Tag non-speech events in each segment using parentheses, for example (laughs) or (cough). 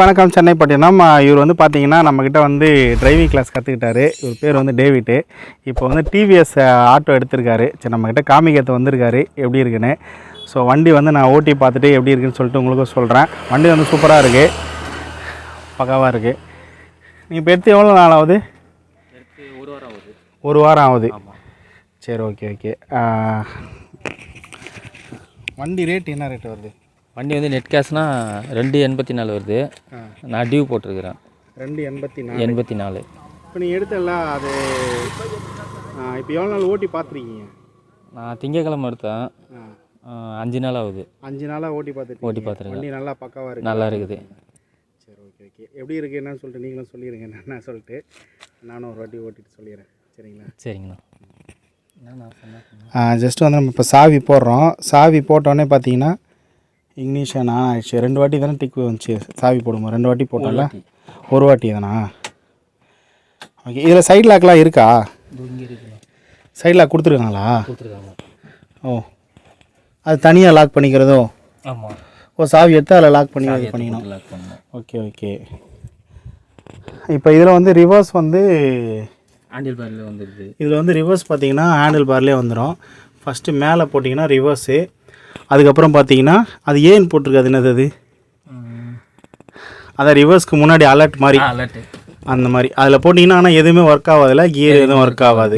வணக்கம். சென்னை பட்டினம் இவர் வந்து பார்த்தீங்கன்னா நம்மக்கிட்ட வந்து டிரைவிங் கிளாஸ் கற்றுக்கிட்டாரு இவர் பேர் வந்து டேவிட்டு. இப்போ வந்து டிவிஎஸ் ஆட்டோ எடுத்திருக்காரு. சரி நம்மக்கிட்ட காமிக்கத்து வந்திருக்காரு. எப்படி இருக்குன்னு. ஸோ வண்டி வந்து நான் ஓட்டி பார்த்துட்டு எப்படி இருக்குன்னு சொல்லிட்டு உங்களுக்கு சொல்கிறேன் வண்டி வந்து சூப்பராக இருக்குது பக்காவாக இருக்குது நீங்கள் இப்போ எடுத்து எவ்வளோ நாள் ஆகுது? ஒரு வாரம் ஆகுது. ஒரு வாரம் ஆகுது. சரி ஓகே ஓகே. வண்டி ரேட் என்ன ரேட் வருது? வண்டி வந்து நெட் கேஷ்னா ரெண்டு எண்பத்தி நாலு வருது. நான் டியூ போட்டிருக்கிறேன். ரெண்டு எண்பத்தி நாலு. எண்பத்தி நாலு. இப்போ நீங்கள் எடுத்தல அது இப்போ எவ்வளோ நாள் ஓட்டி பார்த்துருக்கீங்க? நான் திங்கக்கிழமை எடுத்தேன். அஞ்சு நாள் ஆகுது. அஞ்சு நாளாக ஓட்டி பார்த்துட்டு ஓட்டி பார்த்துருக்கேன். வண்டி நல்லா பக்காவாக இருக்கு. நல்லா இருக்குது. சரி ஓகே ஓகே எப்படி இருக்கு என்னன்னு சொல்லிட்டு நீங்களும் சொல்லிடுங்க என்ன சொல்லிட்டு நானும் ஒரு வாட்டி ஓட்டிட்டு சொல்லிடுறேன். சரிங்களா? சரிங்கண்ணா. ஜஸ்ட் வந்து நம்ம இப்போ சாவி போடுறோம். சாவி போட்டோடனே பார்த்தீங்கன்னா இக்னிஷன் ஆன் ஆயிடுச்சு. ரெண்டு வாட்டி தானே டிக் வந்துச்சு. சாவி போடும்போது. ரெண்டு வாட்டி போட்டோம்ல ஒரு வாட்டி. தானா? ஓகே இதில் சைட் லாக்லாம் இருக்கா? சைட் லாக் கொடுத்துருக்காங்களா? கொடுத்துருக்காங்க. ஓ. அது தனியாக லாக் பண்ணிக்கிறதோ? ஆமாம் ஓ சாவி எடுத்து அதில் லாக் பண்ணி இது பண்ணிக்கணும். ஓகே ஓகே இப்போ இதில் வந்து ரிவர்ஸ் வந்து ஆண்டில் பாரில் வந்துடுது இதில் வந்து ரிவர்ஸ் பார்த்தீங்கன்னா ஹேண்டில் பார்லேயே வந்துடும் ஃபஸ்ட்டு மேலே போட்டிங்கன்னா ரிவர்ஸு அதுக்கப்புறம் பார்த்தீங்கன்னா அது ஏன் போட்டிருக்காது? என்னது அது? அதான் ரிவர்ஸ்க்கு முன்னாடி அலர்ட் மாதிரி. அந்த மாதிரி. அதில் போட்டிங்கன்னா ஆனால் எதுவுமே ஒர்க் ஆகாதுல கியர் எதுவும் ஒர்க் ஆகாது.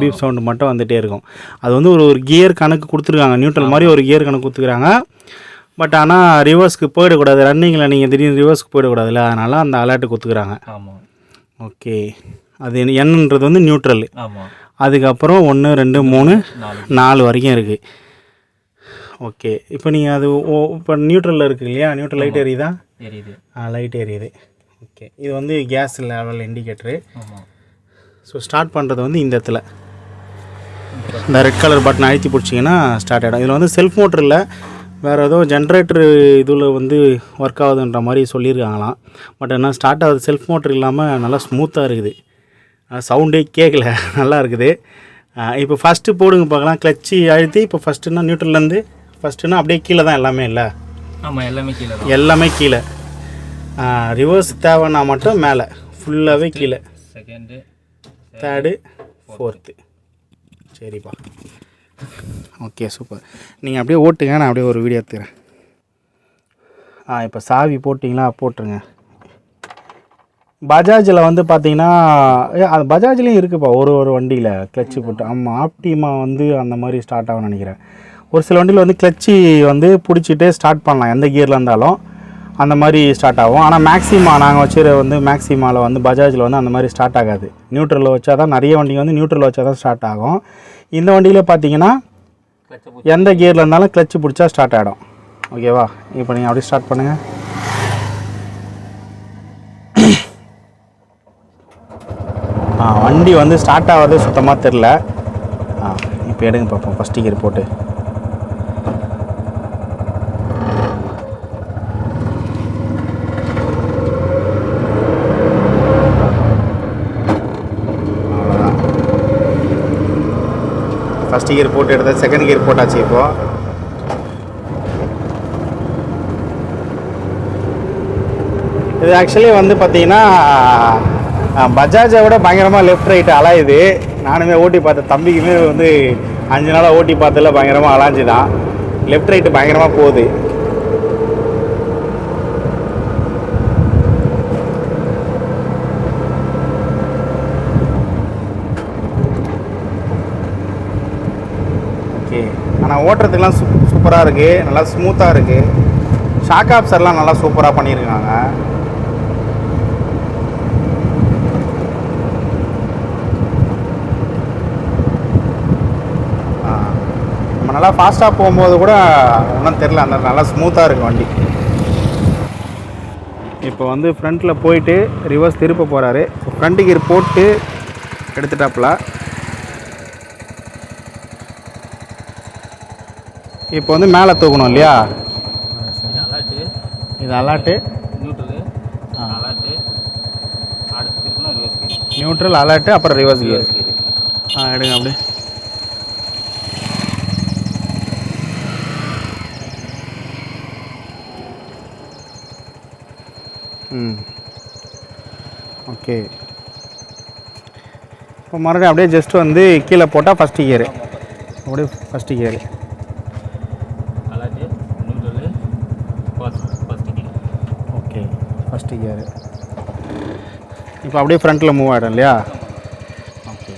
பீப் சவுண்ட் மட்டும் வந்துகிட்டே இருக்கும். அது வந்து ஒரு ஒரு கியர் கணக்கு கொடுத்துருக்காங்க. நியூட்ரல் மாதிரி ஒரு கியர் கணக்கு கொடுத்துருக்காங்க. பட் ஆனால் ரிவர்ஸ்க்கு போயிடக்கூடாது. ரன்னிங்கில் நீங்கள் திடீர்னு ரிவர்ஸ்க்கு போயிடக்கூடாதுல்ல? அதனால் அந்த அலர்ட்டு கொடுத்துக்குறாங்க ஆமாம் ஓகே. அது என்னன்றது வந்து நியூட்ரல் அதுக்கப்புறம் ஒன்று ரெண்டு மூணு நாலு. வரைக்கும் இருக்குது ஓகே இப்போ நீங்கள் அது ஓ இப்போ நியூட்ரலில் இருக்குது இல்லையா? நியூட்ரல் லைட் எரியுதா? எரியுது. லைட் எரியுது. ஓகே இது வந்து கேஸ் லெவல் இண்டிகேட்டரு ஆமாம் ஸோ ஸ்டார்ட் பண்ணுறது வந்து இந்த இடத்துல. இந்த ரெட் கலர் பட்டன் அழுத்தி பிடிச்சிங்கன்னா ஸ்டார்ட் ஆகிடும் இதில் வந்து செல்ஃப் மோட்டர் இல்லை. வேறு ஏதோ ஜென்ரேட்டர் இதில் வந்து ஒர்க் ஆகுதுன்ற மாதிரி சொல்லியிருக்காங்களாம். பட் என்ன ஸ்டார்ட் ஆகுது. செல்ஃப் மோட்டர் இல்லாமல் நல்லா ஸ்மூத்தாக இருக்குது. சவுண்டே கேட்கல (laughs) நல்லா இருக்குது. இப்போ ஃபஸ்ட்டு போடுங்க பார்க்கலாம். கிளச்சி அழுத்தி இப்போ ஃபஸ்ட்டுனா நியூட்ரல்லேருந்து ஃபஸ்ட்டுனா அப்படியே கீழே தான் எல்லாமே இல்லை? ஆமாம் எல்லாமே கீழே எல்லாமே கீழே. ரிவர்ஸ் தேவைன்னா மட்டும் மேலே. ஃபுல்லாகவே கீழே. செகண்டு தேர்டு ஃபோர்த்து சரிப்பா. ஓகே சூப்பர் நீங்கள் அப்படியே ஓட்டுங்க நான் அப்படியே ஒரு வீடியோ எடுத்துக்கிறேன். ஆ இப்போ சாவி போட்டிங்களா? போட்டுருங்க. பஜாஜில் வந்து பார்த்தீங்கன்னா அது பஜாஜ்லேயும் இருக்குப்பா. ஒரு ஒரு வண்டியில் கிளச்சு போட்டு. ஆமாம் ஆப்டிமா வந்து அந்த மாதிரி ஸ்டார்ட் ஆகும்னு நினைக்கிறேன். ஒரு சில வண்டியில் வந்து கிளச்சி வந்து பிடிச்சிட்டே ஸ்டார்ட் பண்ணலாம். எந்த கியரில் இருந்தாலும் அந்த மாதிரி ஸ்டார்ட் ஆகும். ஆனால் மேக்ஸிமா நாங்கள் வச்சுருக்க வந்து மேக்ஸிமாவில் வந்து பஜாஜில் வந்து அந்த மாதிரி ஸ்டார்ட் ஆகாது. நியூட்ரலில் வச்சா தான் நிறைய வண்டிங்க வந்து நியூட்ரலில் வச்சா தான் ஸ்டார்ட் ஆகும். இந்த வண்டியில் பார்த்தீங்கன்னா எந்த கியரில் இருந்தாலும் கிளச்சு பிடிச்சா ஸ்டார்ட் ஆகிடும் ஓகேவா இப்போ நீங்கள் அப்படியே ஸ்டார்ட் பண்ணுங்கள் ஆ வண்டி வந்து ஸ்டார்ட் ஆகிறது சுத்தமாக தெரில ஆ இப்போ எடுங்க பார்ப்போம் ஃபஸ்ட் கியர் போட்டு. ஃபஸ்ட் கியர் போட்டு எடுத்தது செகண்ட் கியர் போட்டாச்சு இப்போ. இது ஆக்சுவலி வந்து பார்த்தீங்கன்னா பஜாஜை விட பயங்கரமாக லெஃப்ட் ரைட் அலாயுது. நானுமே ஓட்டி பார்த்தேன் தம்பிக்குமே வந்து அஞ்சு நாளாக ஓட்டி பார்த்ததில் பயங்கரமாக அலாஞ்சு தான் லெஃப்ட் ரைட்டு பயங்கரமாக போகுது ஓகே ஆனால் ஓட்டுறதுக்கெலாம் சூப் சூப்பராக இருக்குது நல்லா ஸ்மூத்தாக இருக்குது ஷாக் ஆப்சர்லாம் நல்லா சூப்பராக பண்ணியிருக்காங்க நம்ம நல்லா ஃபாஸ்ட்டாக போகும்போது கூட ஒன்றும் தெரில அந்த நல்லா ஸ்மூத்தாக இருக்குது வண்டி. இப்போ வந்து ஃப்ரண்ட்டில் போயிட்டு ரிவர்ஸ் திருப்ப போகிறாரு ஃப்ரண்ட் கியர் போட்டு எடுத்துட்டாப்புல. இப்போ வந்து மேலே தூக்கணும் இல்லையா? இது அலாட்டு. நியூட்ரலு அலர்ட்டு அப்புறம் ரிவர்ஸ் கியர் ஆ எடுங்க அப்படியே. ம். ஓகே. இப்போ மறுபடியும் அப்படியே ஜஸ்ட் வந்து கீழே போட்டால் ஃபஸ்ட்டு கியரு அப்படியே ஃபஸ்ட்டு கியரு ஃபஸ்ட்டு கியரு இப்போ அப்படியே ஃப்ரண்ட்டில் மூவ் ஆகிடும் இல்லையா? ஓகே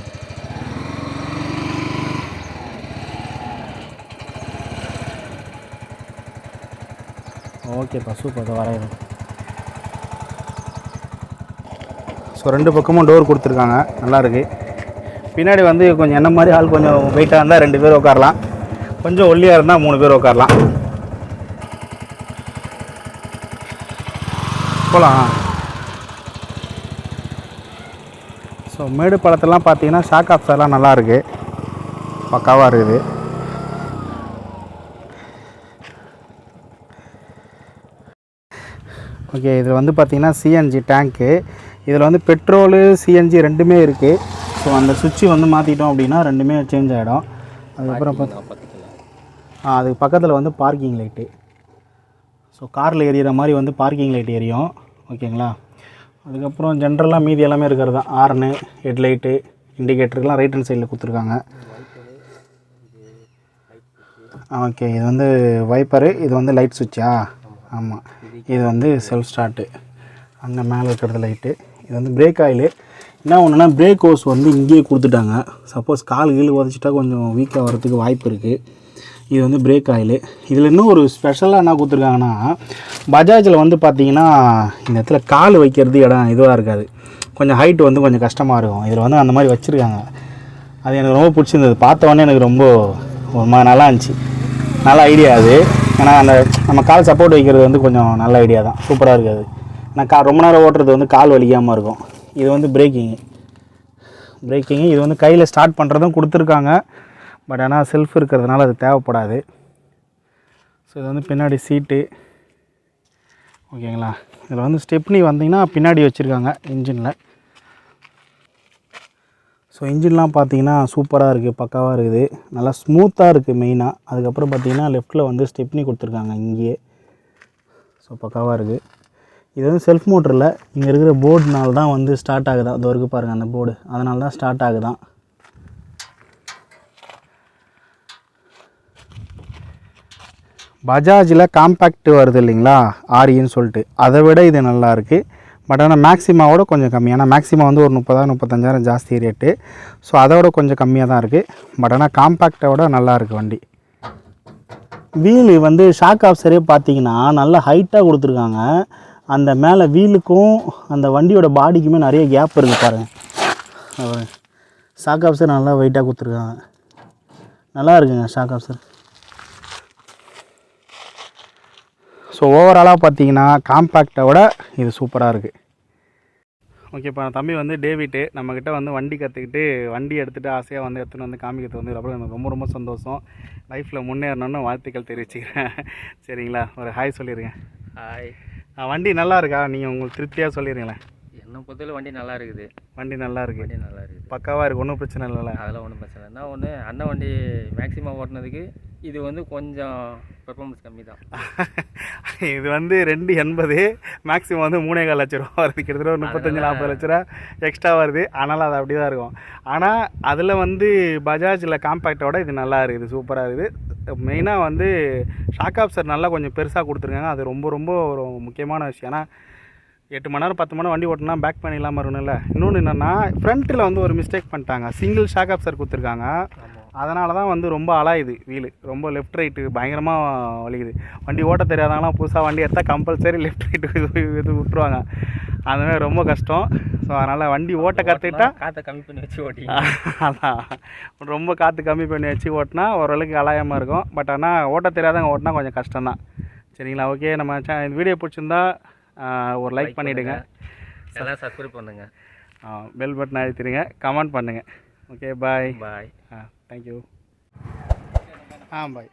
ஓகேப்பா சூப்பர் வரையிடும் ஸோ ரெண்டு பக்கமும் டோர் கொடுத்துருக்காங்க. நல்லா இருக்கு. பின்னாடி வந்து கொஞ்சம் என்ன மாதிரி ஆள் கொஞ்சம் வெயிட்டாக இருந்தால் ரெண்டு பேர் உட்காரலாம். கொஞ்சம் ஒல்லியாக இருந்தால் மூணு பேர் உட்காரலாம். போகலாம் ஸோ மேடு பழத்தெல்லாம் பார்த்தீங்கன்னா ஷாக் ஆப்ஸெல்லாம் நல்லா இருக்குது பக்காவாக இருக்குது. ஓகே இதில் வந்து பார்த்திங்கன்னா சிஎன்ஜி டேங்க்கு இதில் வந்து பெட்ரோலு சிஎன்ஜி ரெண்டுமே இருக்குது ஸோ அந்த சுவிட்சு வந்து மாற்றிட்டோம் அப்படின்னா ரெண்டுமே சேஞ்ச் ஆகிடும் அதுக்கப்புறம் பார்த்து அதுக்கு பக்கத்தில் வந்து பார்க்கிங் லைட்டு ஸோ காரில் எரியிற மாதிரி வந்து பார்க்கிங் லைட் எரியும் ஓகேங்களா அதுக்கப்புறம் ஜென்ரலாக மீதி எல்லாமே இருக்கிறது தான். ஆர்னு ஹெட்லைட்டு இண்டிகேட்டருக்கெலாம் ரைட் ஹேண்ட் சைடில் கொடுத்துருக்காங்க. ஓகே இது வந்து வைப்பரு இது வந்து லைட் சுவிட்சா ஆமாம் இது வந்து செல்ஃப் ஸ்டார்ட்டு அங்கே மேலே இருக்கிறது லைட்டு இது வந்து பிரேக் ஆயிலு என்ன ஒன்றுனா பிரேக் ஹோஸ் வந்து இங்கேயே கொடுத்துட்டாங்க. சப்போஸ் கால் கீழ் உதச்சிட்டா கொஞ்சம் வீக்காக வரதுக்கு வாய்ப்பு இருக்குது இது வந்து பிரேக் ஆயிலு. இதில் இன்னும் ஒரு ஸ்பெஷலாக என்ன கொடுத்துருக்காங்கன்னா பஜாஜில் வந்து பார்த்தீங்கன்னா இந்த இடத்துல கால் வைக்கிறது இடம் இதுவாக இருக்காது. கொஞ்சம் ஹைட் வந்து கொஞ்சம் கஷ்டமாக இருக்கும். இதில் வந்து அந்த மாதிரி வச்சுருக்காங்க. அது எனக்கு ரொம்ப பிடிச்சிருந்தது. பார்த்தோன்னே எனக்கு ரொம்ப ஒரு மாதிரி நல்லா இருந்துச்சு. நல்ல ஐடியா அது. ஏன்னா அந்த நம்ம கால் சப்போர்ட் வைக்கிறது வந்து கொஞ்சம் நல்ல ஐடியா தான். சூப்பராக இருக்காது. ஏன்னா கா ரொம்ப நேரம் ஓட்டுறது வந்து கால் வலிக்காமல் இருக்கும். இது வந்து பிரேக்கிங்கு பிரேக்கிங்கு இது வந்து கையில் ஸ்டார்ட் பண்ணுறதும் கொடுத்துருக்காங்க. பட் ஆனால் செல்ஃப் இருக்கிறதுனால அது தேவைப்படாது. ஸோ இது வந்து பின்னாடி சீட்டு ஓகேங்களா? இதில் வந்து ஸ்டெப்னி வந்தீங்கன்னா பின்னாடி வச்சுருக்காங்க இன்ஜினில் ஸோ இன்ஜின்லாம் பார்த்தீங்கன்னா சூப்பராக இருக்குது பக்காவாக இருக்குது. நல்லா ஸ்மூத்தாக இருக்குது மெயினாக அதுக்கப்புறம் பார்த்தீங்கன்னா லெஃப்ட்டில் வந்து ஸ்டெப்னி கொடுத்துருக்காங்க இங்கேயே. ஸோ பக்காவாக இருக்குது இது வந்து செல்ஃப் மோட்டரில் இங்கே இருக்கிற போர்டுனால தான் வந்து ஸ்டார்ட் ஆகுதா? அது வரைக்கும் பாருங்கள் அந்த போர்டு அதனால தான் ஸ்டார்ட் ஆகுதான். பஜாஜில் காம்பேக்ட் வருது இல்லைங்களா? ஆரின்னு சொல்லிட்டு. அதை விட இது நல்லா இருக்குது பட் ஆனால் மேக்ஸிமாவோட கொஞ்சம் கம்மி. ஆனால் மேக்ஸிமா வந்து ஒரு முப்பதாயிரம் முப்பத்தஞ்சாயிரம் ஜாஸ்தி ரேட்டு ஸோ அதோட கொஞ்சம் கம்மியாக தான் இருக்குது பட் ஆனால் காம்பேக்டோட நல்லா இருக்குது வண்டி. வீலு வந்து ஷாக் ஆஃப்சரே பார்த்தீங்கன்னா நல்லா ஹைட்டாக கொடுத்துருக்காங்க. அந்த மேலே வீலுக்கும் அந்த வண்டியோட பாடிக்குமே நிறைய கேப் இருக்குது பாருங்கள் ஷாக் ஆஃப்சர் நல்லா வெயிட்டாக கொடுத்துருக்காங்க. நல்லா இருக்குங்க ஷாக் ஆஃப்சர் ஸோ ஓவராலாக பார்த்தீங்கன்னா காம்பேக்டை விட இது சூப்பராக இருக்குது ஓகே இப்போ தம்பி வந்து டேவிட்டு நம்மக்கிட்ட வந்து வண்டி கற்றுக்கிட்டு வண்டி எடுத்துகிட்டு ஆசையாக வந்து எடுத்துகிட்டு வந்து காமிக்கிறது வந்து அப்புறம் எனக்கு ரொம்ப ரொம்ப சந்தோஷம். லைஃப்பில் முன்னேறணும்னு வாழ்த்துக்கள் தெரிவிச்சுக்கிறேன். (laughs) சரிங்களா? ஒரு ஹாய் சொல்லிடுங்க ஹாய் ஆ, வண்டி நல்லா இருக்கா? நீங்கள் உங்களுக்கு திருப்தியாக சொல்லிடுங்களேன் என்னை பொறுத்தவரை வண்டி நல்லா இருக்குது வண்டி நல்லா இருக்கு வண்டி நல்லா இருக்குது பக்காவாக இருக்குது ஒன்றும் பிரச்சனை இல்லைல்ல அதெல்லாம் ஒன்றும் பிரச்சனை இல்லை. நான் ஒன்று அண்ணன் வண்டி மேக்ஸிமம் ஓட்டினதுக்கு இது வந்து கொஞ்சம் பெர்ஃபார்மன்ஸ் கம்மி தான் இது வந்து ரெண்டு எண்பது மேக்ஸிமம் வந்து மூணே கால் லட்ச ரூபா வருது. கிட்டத்தட்ட ஒரு முப்பத்தஞ்சு நாற்பது லட்ச ரூபா எக்ஸ்ட்ரா வருது. ஆனாலும் அது அப்படி தான் இருக்கும். ஆனால் அதில் வந்து பஜாஜில் காம்பேக்டோட இது நல்லா இருக்குது சூப்பராக இருக்குது. மெயினாக வந்து ஷாக் ஆப்சர் நல்லா கொஞ்சம் பெருசாக கொடுத்துருக்காங்க. அது ரொம்ப ரொம்ப ஒரு முக்கியமான விஷயம். ஏன்னா எட்டு மணி நேரம் பத்து மணி நேரம் வண்டி ஓட்டினா பேக் பண்ணி இல்லாமல் இருக்கணும்ல. இன்னொன்று என்னென்னா ஃப்ரண்ட்டில் வந்து ஒரு மிஸ்டேக் பண்ணிட்டாங்க. சிங்கிள் ஷாக் ஆப்சர் கொடுத்துருக்காங்க. அதனால தான் வந்து ரொம்ப அலாயுது வீலு ரொம்ப லெஃப்ட் ரைட்டு பயங்கரமாக வலிக்குது. வண்டி ஓட்ட தெரியாதவங்களாம் புதுசாக வண்டி எடுத்தால் கம்பல்சரி லெஃப்ட் ரைட்டு இது விட்டுருவாங்க. அந்த மாதிரி ரொம்ப கஷ்டம். ஸோ அதனால் வண்டி ஓட்ட கற்றுக்கிட்டா காற்றை கம்மி பண்ணி வச்சு ஓட்டி (laughs) அதான். ரொம்ப காற்று கம்மி பண்ணி வச்சு ஓட்டினா ஓரளவுக்கு அலாயமாக இருக்கும். பட் ஆனால் ஓட்ட தெரியாதவங்க ஓட்டினா கொஞ்சம் கஷ்டம்தான். சரிங்களா? ஓகே நம்ம சே வீடியோ பிடிச்சிருந்தா ஒரு லைக் பண்ணிவிடுங்க எல்லாம் சப்ஸ்கிரைப் பண்ணுங்க. பெல் பட்டன் அழுத்திடுங்க. கமெண்ட் பண்ணுங்கள் ஓகே பாய் பாய் ஆ தேங்க்யூ ஆ பாய்